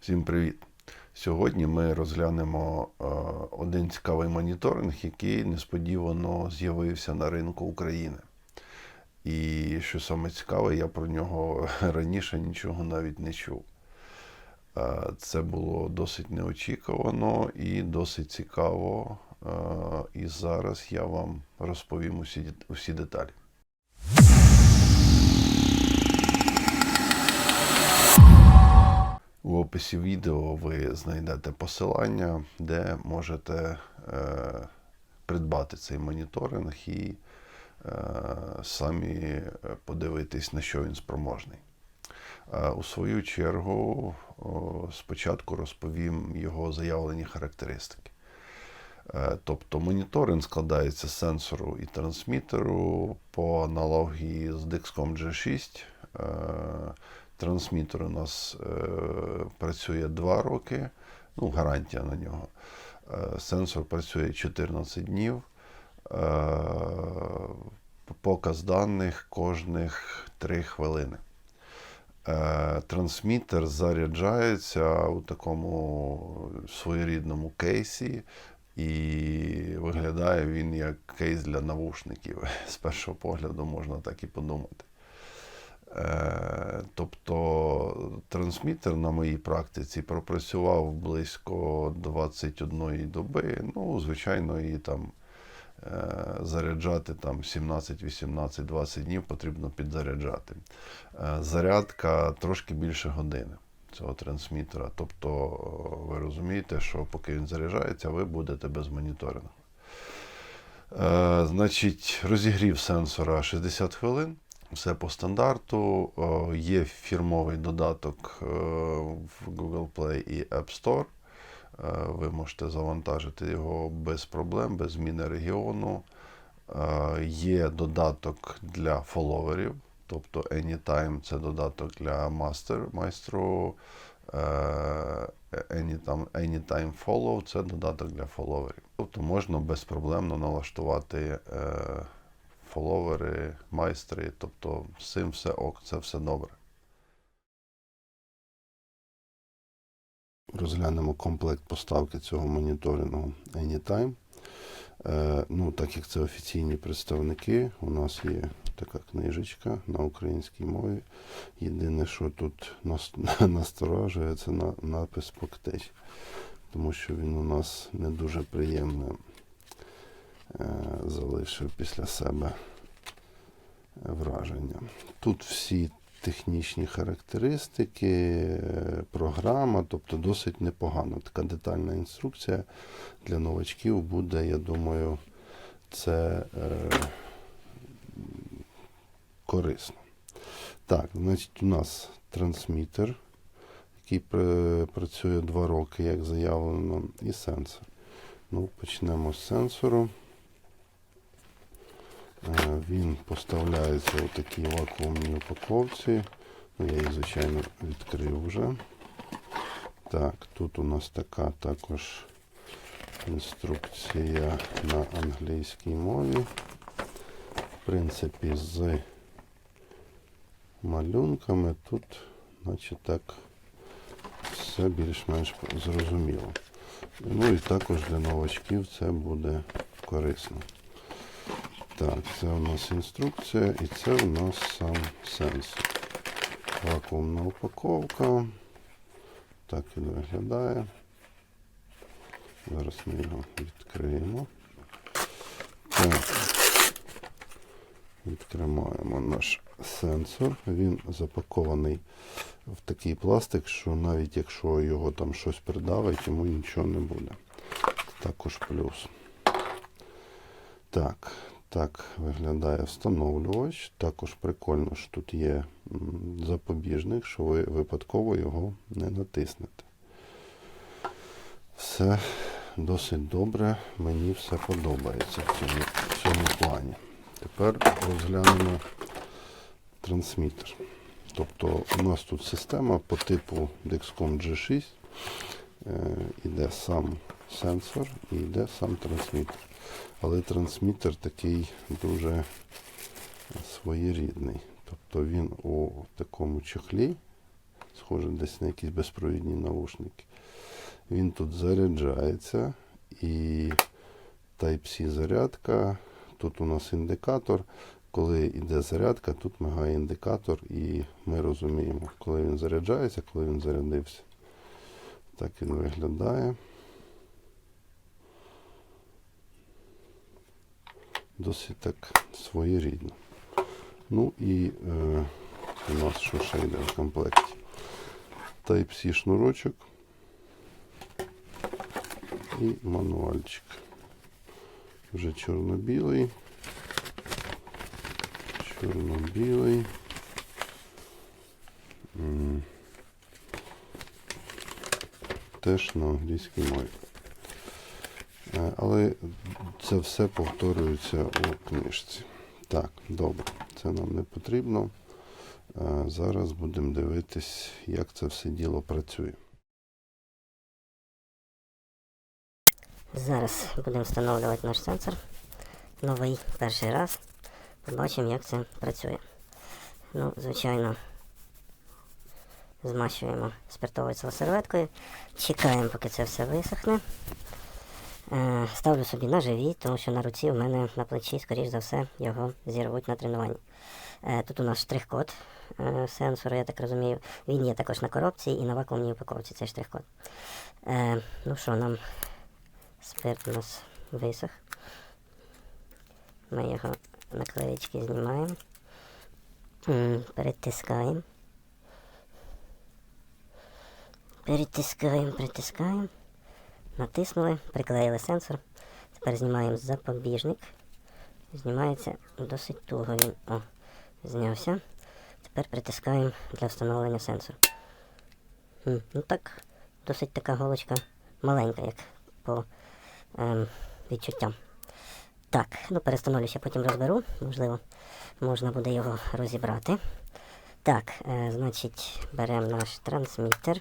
Всім привіт! Сьогодні ми розглянемо е, один цікавий моніторинг, який несподівано з'явився на ринку України. І що саме цікаве, я про нього раніше нічого навіть не чув. Е, Це було досить неочікувано і досить цікаво. Е, І зараз я вам розповім усі, усі деталі. У описі відео ви знайдете посилання, де можете е, придбати цей моніторинг і е, самі е, подивитись, на що він спроможний. Е, у свою чергу, о, спочатку розповім його заявлені характеристики. Е, Тобто моніторинг складається з сенсору і трансмітеру по аналогії з Dexcom G6. Е, Трансмітер у нас е, працює 2 роки, ну, гарантія на нього. Е, Сенсор працює 14 днів. Е, Показ даних кожних 3 хвилини. Е, Трансмітер заряджається у такому своєрідному кейсі, і виглядає він як кейс для навушників. З першого погляду можна так і подумати. Тобто трансмітер на моїй практиці пропрацював близько 21 доби. Ну, звичайно, і там е, заряджати там 17, 18, 20 днів потрібно підзаряджати. Е, Зарядка трошки більше години цього трансмітера. Тобто, ви розумієте, що поки він заряджається, ви будете без моніторингу. Е, Значить, розігрів сенсора 60 хвилин. Все по стандарту. Е, Є фірмовий додаток е, в Google Play і App Store. Е, Ви можете завантажити його без проблем, без зміни регіону. Є додаток для фоловерів, тобто Anytime це додаток для мастер, майстру. Anytime, Anytime Follow це додаток для фоловерів. Тобто можна безпроблемно налаштувати фоловери, майстри, тобто з цим все ок, це все добре. Розглянемо комплект поставки цього моніторингу Anytime. Е, ну, так як це офіційні представники, у нас є така книжечка на українській мові. Єдине, що тут нас, насторожує, це на, напис Поктеч, тому що він у нас не дуже приємне е, залишив після себе враження. Тут всі технічні характеристики, е, програма, тобто досить непогано. Така детальна інструкція для новачків буде, я думаю, це е, корисно. Так, значить, у нас трансмітер, який пр- працює 2 роки, як заявлено, і сенсор. Ну, почнемо з сенсору. Е, Він поставляється у такій вакуумній упаковці. Ну, я її, звичайно, відкрив вже. Так, тут у нас така також інструкція на англійській мові. В принципі, з малюнками тут, наче так, все більш-менш зрозуміло. Ну і також для новачків це буде корисно. Так, це у нас інструкція і це у нас сам сенсор. Вакуумна упаковка. Так він виглядає. Зараз ми його відкриємо. Так. Відкриваємо наш сенсор. Він запакований в такий пластик, що навіть якщо його там щось придавить, йому нічого не буде. Також плюс. Так, так виглядає встановлювач. Також прикольно, що тут є запобіжник, що ви випадково його не натиснете. Все досить добре, мені все подобається в цьому, в цьому плані. Тепер розглянемо трансмітер. Тобто у нас тут система по типу Dexcom G6. Е, іде сам сенсор і йде сам трансмітер. Але трансмітер такий дуже своєрідний. Тобто він у такому чехлі схоже десь на якісь безпровідні наушники. Він тут заряджається і Type-C зарядка. Тут у нас індикатор. Коли йде зарядка, тут мигає індикатор, і ми розуміємо, коли він заряджається, коли він зарядився. Так він виглядає. Досить так своєрідно. Ну і е, у нас що ще йде в комплекті? Type-C шнурочок і мануальчик. Вже чорно-білий. Чорно-білий. Теж на англійській мові. Е, Але це все повторюється у книжці. Так, добре, це нам не потрібно. Е, Зараз будемо дивитись, як це все діло працює. Зараз будемо встановлювати наш сенсор. Новий перший раз. Побачимо, як це працює. Ну, звичайно, змащуємо спиртовою серветкою. Чекаємо, поки це все висохне. Е, ставлю собі на живіт, тому що на руці у мене на плечі, скоріш за все, його зірвуть на тренуванні. Е, тут у нас штрих-код е, сенсору, я так розумію. Він є також на коробці і на вакуумній упаковці цей штрих-код. Ну що, нам Спирт у нас висох. Ми його наклеєчки знімаємо. Перетискаємо. Перетискаємо, притискаємо. Натиснули, приклеїли сенсор. Тепер знімаємо запобіжник. Знімається досить туго він. О, знявся. Тепер притискаємо для встановлення сенсору. Ну так, досить така голочка маленька, як по ем, відчуттям. Так, ну перестановлю ще потім розберу, можливо, можна буде його розібрати. Так, е, значить, беремо наш трансмітер.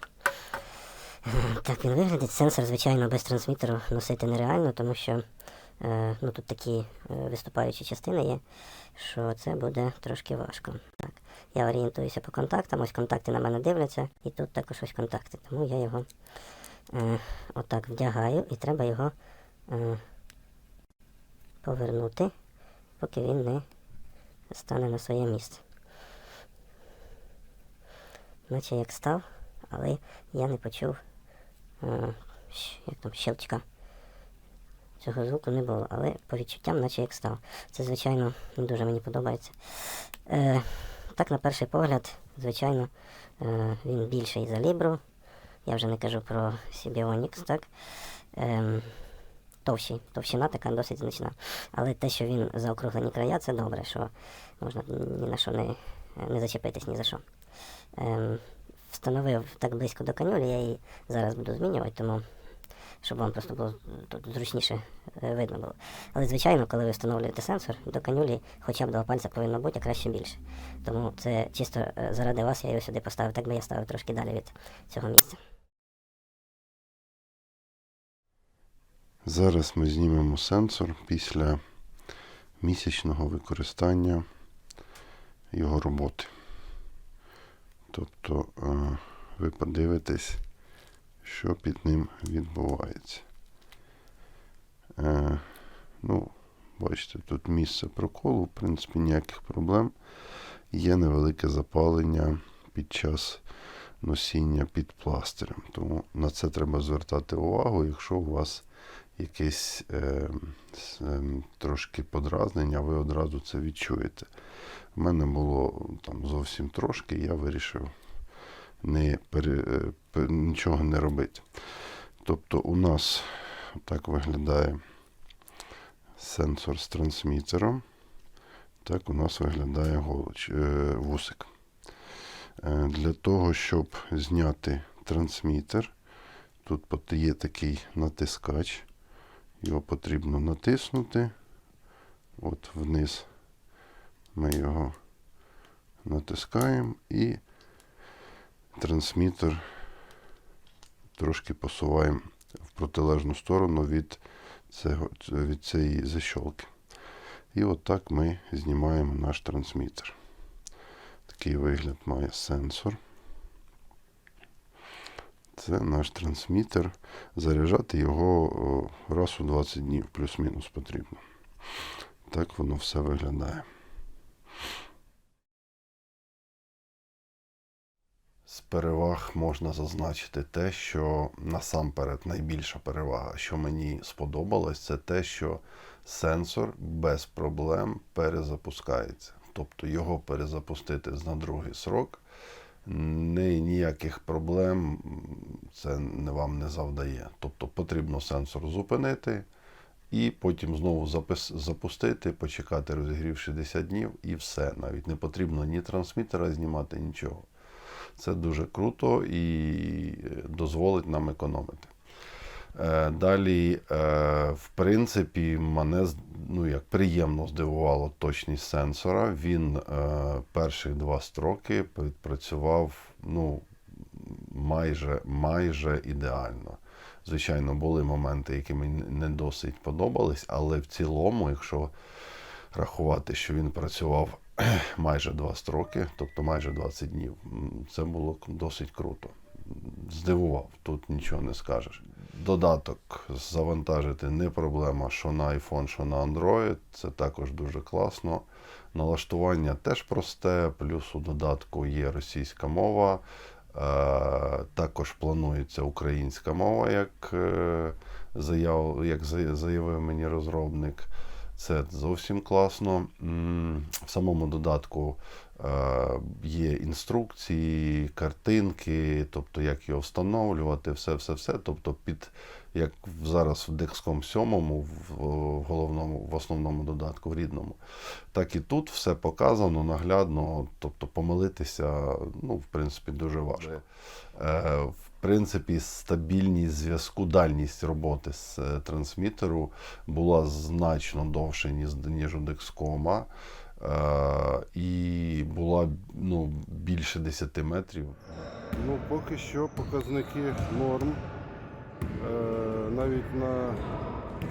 Так він виглядить. Сенсор, звичайно, без трансмітеру носити нереально, тому що е, ну, тут такі е, виступаючі частини є, що це буде трошки важко. Так, я орієнтуюся по контактам, ось контакти на мене дивляться, і тут також ось контакти, тому я його е, отак вдягаю і треба його е, повернути, поки він не стане на своє місце. Наче як став, але я не почув е, як там, щелчка. Цього звуку не було, але по відчуттям, наче як став. Це, звичайно, не дуже мені подобається. Е, так, на перший погляд, звичайно, е, він більший за Libro. Я вже не кажу про Sibionix, так. Ем, товщий, товщина така досить значна. Але те, що він заокруглені края, це добре, що можна ні на що не, не зачепитись ні за що. Ем, встановив так близько до канюлі, я її зараз буду змінювати, тому щоб вам просто було тут зручніше е, видно було. Але звичайно, коли ви встановлюєте сенсор, до канюлі хоча б два пальця повинно бути, а краще більше. Тому це чисто е, заради вас я його сюди поставив, так би я ставив трошки далі від цього місця. Зараз ми знімемо сенсор після місячного використання його роботи. Тобто е, ви подивитесь, що під ним відбувається. Е, Ну, бачите, тут місце проколу, в принципі, ніяких проблем. Є невелике запалення під час носіння під пластирем. Тому на це треба звертати увагу, якщо у вас якесь е, ем, трошки подразнення, ви одразу це відчуєте. У мене було там зовсім трошки, я вирішив не пере, е, нічого не робити. Тобто у нас так виглядає сенсор з трансмітером. Так у нас виглядає голоч, е, вусик. Е, Для того, щоб зняти трансмітер, тут є такий натискач. Його потрібно натиснути. От вниз ми його натискаємо і трансмітер трошки посуваємо в протилежну сторону від, цього, від цієї защолки. І отак ми знімаємо наш трансмітер. Такий вигляд має сенсор. Це наш трансмітер. Заряджати його раз у 20 днів, плюс-мінус потрібно. Так воно все виглядає. З переваг можна зазначити те, що насамперед найбільша перевага, що мені сподобалось, це те, що сенсор без проблем перезапускається. Тобто його перезапустити на другий срок не, ніяких проблем це вам не завдає. Тобто потрібно сенсор зупинити і потім знову запис, запустити, почекати розігрів 60 днів і все. Навіть не потрібно ні трансмітера знімати, нічого. Це дуже круто і е, дозволить нам економити. Е, Далі, е, в принципі, мене ну, як приємно здивувало точність сенсора. Він е, перші два строки відпрацював ну, майже, майже ідеально. Звичайно, були моменти, які мені не досить подобались, але в цілому, якщо рахувати, що він працював майже два строки, тобто майже 20 днів, це було досить круто. Здивував, тут нічого не скажеш. Додаток завантажити не проблема, що на iPhone, що на Android. Це також дуже класно. Налаштування теж просте, плюс у додатку є російська мова. Е, також планується українська мова, як, е, заяв, як заявив мені розробник. Це зовсім класно. В самому додатку є інструкції, картинки, тобто як його встановлювати, все, все, все. Тобто, під як зараз в Dexcom 7, в, головному, в основному додатку, в рідному, так і тут все показано наглядно. Тобто помилитися, ну, в принципі, дуже важко. Е, в принципі, стабільність зв'язку, дальність роботи з е, трансмітеру була значно довше, ніж, ніж у Dexcom. Е, і була ну, більше 10 метрів. Ну, поки що показники норм. Е, навіть на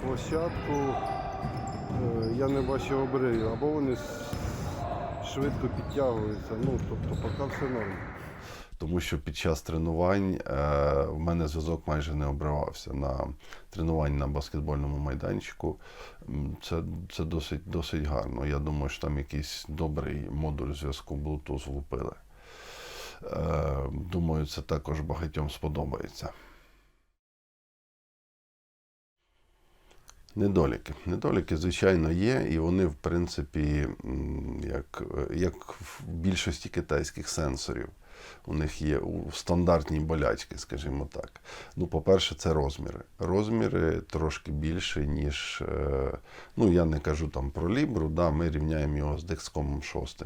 площадку е, я не бачив обривів, або вони швидко підтягуються. Ну, тобто, поки все норм. Тому що під час тренувань е, в мене зв'язок майже не обривався. На тренуванні на баскетбольному майданчику це, це досить, досить гарно. Я думаю, що там якийсь добрий модуль зв'язку Bluetooth влупили. Е, думаю, це також багатьом сподобається. Недоліки. Недоліки, звичайно, є, і вони, в принципі, як, як в більшості китайських сенсорів. У них є у стандартні болячки, скажімо так. Ну, по-перше, це розміри. Розміри трошки більше, ніж. е, Ну, я не кажу там про Libru, да, ми рівняємо його з Dexcom 6.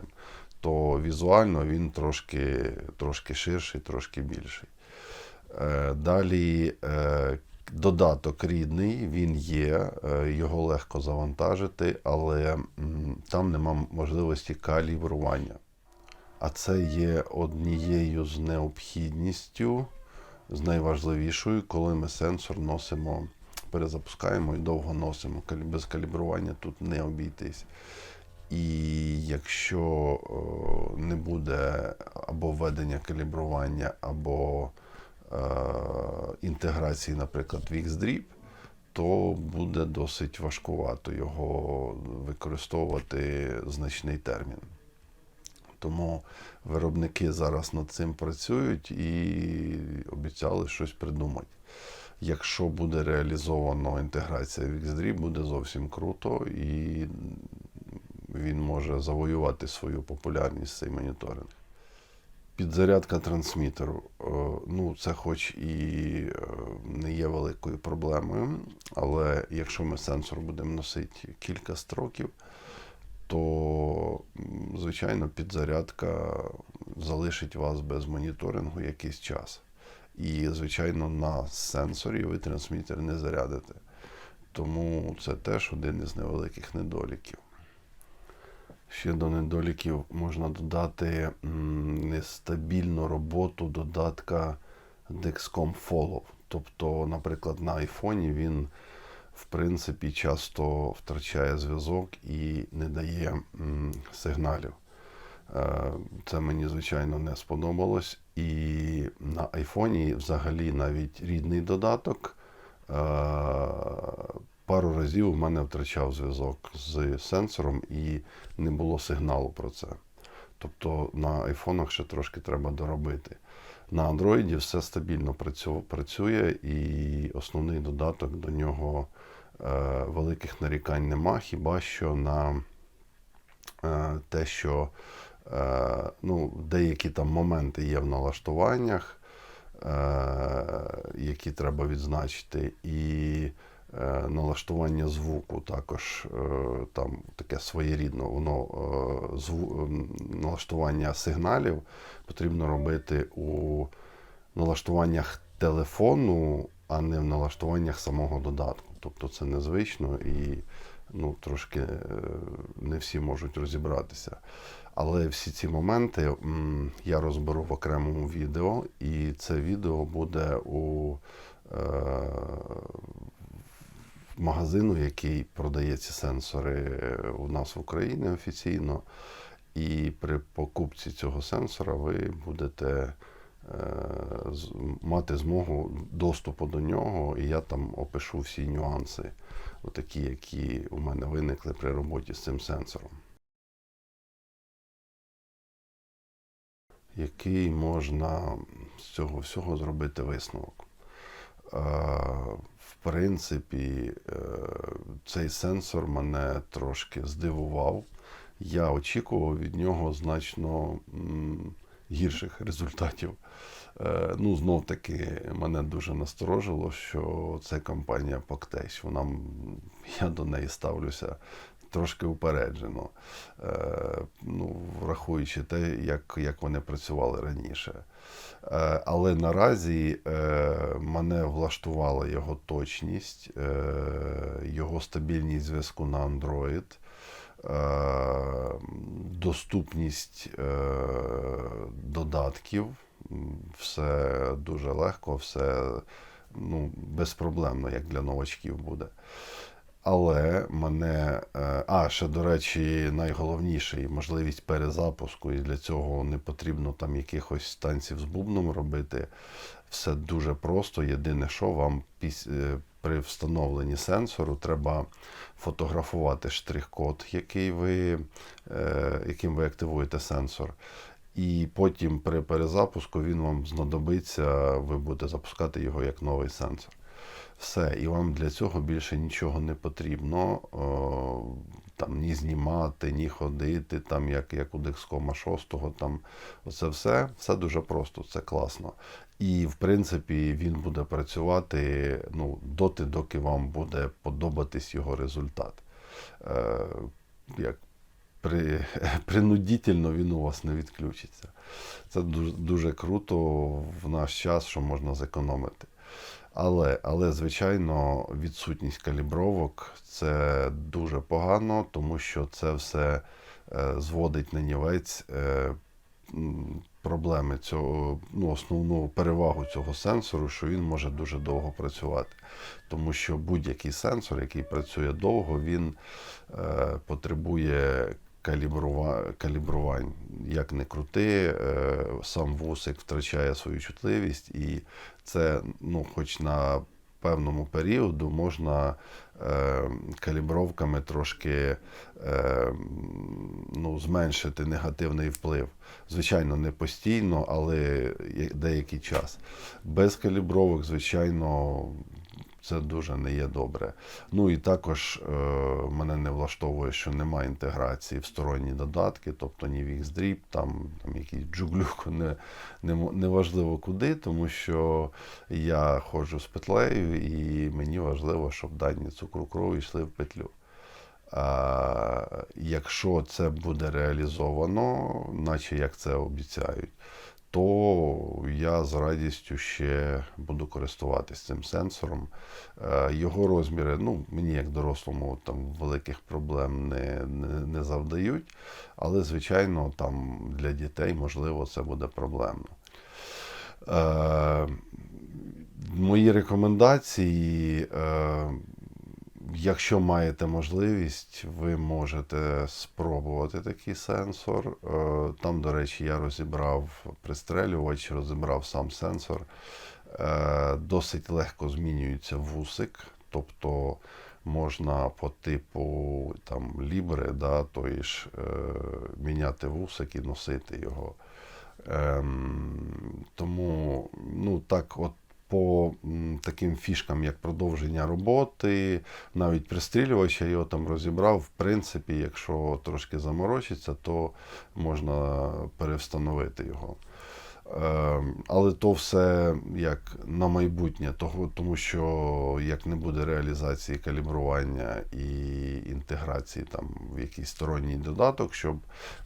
То візуально він трошки, трошки ширший, трошки більший. Е, Далі е, додаток рідний, він є, його легко завантажити, але там нема можливості калібрування. А це є однією з необхідністю, з найважливішою, коли ми сенсор носимо, перезапускаємо і довго носимо. Без калібрування тут не обійтись. І якщо о, не буде або введення калібрування, або е, інтеграції, наприклад, в X-Drip, то буде досить важкувато його використовувати значний термін. Тому виробники зараз над цим працюють і обіцяли щось придумати. Якщо буде реалізовано інтеграція в XDRI, буде зовсім круто і він може завоювати свою популярність цей моніторинг. Підзарядка трансмітеру. Е, Ну, це хоч і е, не є великою проблемою, але якщо ми сенсор будемо носити кілька строків, то, звичайно, підзарядка залишить вас без моніторингу якийсь час. І, звичайно, на сенсорі ви трансмітер не зарядите. Тому це теж один із невеликих недоліків. Ще до недоліків можна додати нестабільну роботу додатка Dexcom Follow. Тобто, наприклад, на айфоні він в принципі часто втрачає зв'язок і не дає сигналів. Е, Це мені, звичайно, не сподобалось. І на айфоні взагалі навіть рідний додаток. е, Пару разів у мене втрачав зв'язок з сенсором і не було сигналу про це. Тобто на айфонах ще трошки треба доробити. На Android все стабільно працює, і основний додаток до нього е, великих нарікань нема, хіба що на е, те, що е, ну, деякі там моменти є в налаштуваннях, які треба відзначити, і налаштування звуку також е, там таке своєрідно, воно е, зву, налаштування сигналів потрібно робити у налаштуваннях телефону, а не в налаштуваннях самого додатку. Тобто це незвично і ну, трошки е, не всі можуть розібратися. Але всі ці моменти я розберу в окремому відео, і це відео буде у е, магазину, який продає ці сенсори у нас в Україні офіційно. І при покупці цього сенсора ви будете е, мати змогу доступу до нього, і я там опишу всі нюанси, отакі, які у мене виникли при роботі з цим сенсором. Який можна з цього всього зробити висновок? Принципі, е, цей сенсор мене трошки здивував. Я очікував від нього значно гірших результатів. Е, Ну, знов таки, мене дуже насторожило, що це компанія Поктейш. Вона я до неї ставлюся трошки упереджено, е, ну, врахуючи те, як, як вони працювали раніше. Е, Але наразі е, мене влаштувала його точність, його стабільність зв'язку на Android, доступність додатків. Все дуже легко, все ну, безпроблемно, як для новачків буде. Але мене. е, А, ще, до речі, найголовніше можливість перезапуску, і для цього не потрібно там якихось танців з бубном робити. Все дуже просто. Єдине, що вам е, при встановленні сенсору треба фотографувати штрих-код, який ви, е, яким ви активуєте сенсор. І потім при перезапуску він вам знадобиться, ви будете запускати його як новий сенсор. Все, і вам для цього більше нічого не потрібно. О, там ні знімати, ні ходити, там як, як у Dexcom 6, там оце все, все дуже просто, це класно. І в принципі він буде працювати ну, доти, доки вам буде подобатись його результат. Е, як при, принудительно він у вас не відключиться. Це дуже, дуже круто в наш час, що можна зекономити. Але, але, звичайно, відсутність калібровок це дуже погано, тому що це все е, зводить на нівець е, проблеми цього, ну, основну перевагу цього сенсору, що він може дуже довго працювати. Тому що будь-який сенсор, який працює довго, він е, потребує. Калібрувань. Як не крути, е, сам вусик втрачає свою чутливість, і це, ну, хоч на певному періоду можна е, калібровками трошки е, ну, зменшити негативний вплив. Звичайно, не постійно, але деякий час. Без калібровок, звичайно, це дуже не є добре. Ну і також е, мене не влаштовує, що немає інтеграції в сторонні додатки, тобто ні Wixdrip, там, там якийсь джуглюк, не, не, мо- неважливо куди, тому що я ходжу з петлею і мені важливо, щоб дані цукру крові йшли в петлю. А, якщо це буде реалізовано, наче як це обіцяють, то я з радістю ще буду користуватись цим сенсором. Е, Його розміри, ну, мені як дорослому там великих проблем не, не, не завдають, але, звичайно, там для дітей, можливо, це буде проблемно. Е, мої рекомендації. Е, Якщо маєте можливість, ви можете спробувати такий сенсор. Е, Там, до речі, я розібрав пристрелювач, розібрав сам сенсор. Е, Досить легко змінюється вусик, тобто можна по типу там, лібри, да, тої ж, е, міняти вусик і носити його. Ем, тому, ну так, от по таким фішкам, як продовження роботи, навіть пристрілювач, я його там розібрав. В принципі, якщо трошки заморочиться, то можна перевстановити його. Ем, Але то все як на майбутнє, тому що як не буде реалізації калібрування і інтеграції там в якийсь сторонній додаток, щоб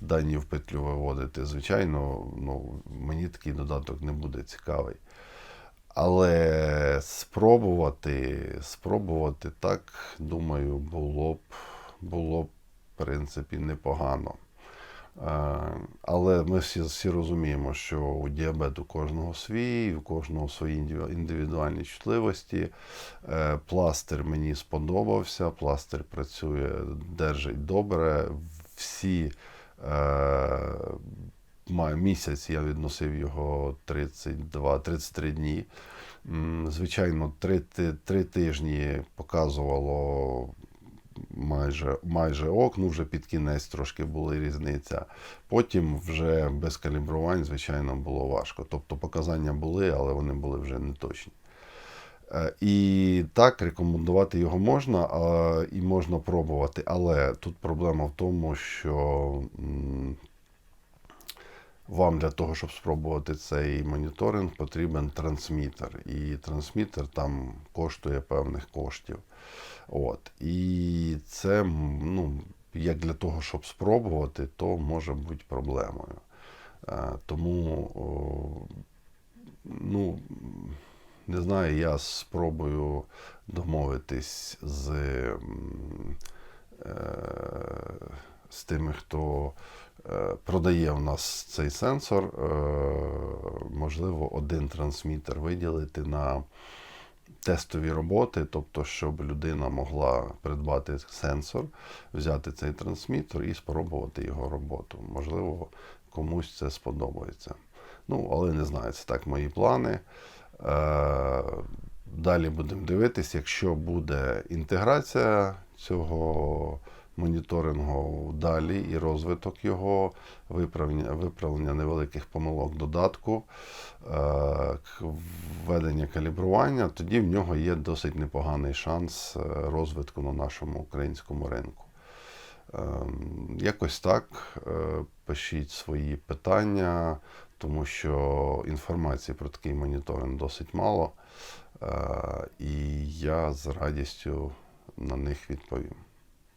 дані в петлю виводити, звичайно, ну, мені такий додаток не буде цікавий. Але спробувати, спробувати так, думаю, було б, було б в принципі непогано. Е, Але ми всі, всі розуміємо, що у діабету кожного свій, у кожного свої індивідуальні чутливості. Е, Пластир мені сподобався, пластир працює, держить добре. Всі е, маю місяць, я відносив його 32-33 дні. Звичайно, три, три тижні показувало майже, майже ок, ну вже під кінець трошки була різниця. Потім вже без калібрувань, звичайно, було важко. Тобто показання були, але вони були вже не точні. Е, І так, рекомендувати його можна, і можна пробувати. Але тут проблема в тому, що вам для того, щоб спробувати цей моніторинг, потрібен трансмітер. І трансмітер там коштує певних коштів. От. І це, ну, як для того, щоб спробувати, то може бути проблемою. Е, Тому, ну, не знаю, я спробую домовитись з, е, з тими, хто продає в нас цей сенсор. Е, Можливо, один трансмітер виділити на тестові роботи, тобто, щоб людина могла придбати сенсор, взяти цей трансмітер і спробувати його роботу. Можливо, комусь це сподобається. Ну, але не знаю, це так мої плани. Е, Далі будемо дивитися, якщо буде інтеграція цього моніторингу далі і розвиток його, виправлення, виправлення невеликих помилок додатку, е, введення калібрування, тоді в нього є досить непоганий шанс е, розвитку на нашому українському ринку. Ем, Якось так. Е, Пишіть свої питання, тому що інформації про такий моніторинг досить мало. І я з радістю на них відповім.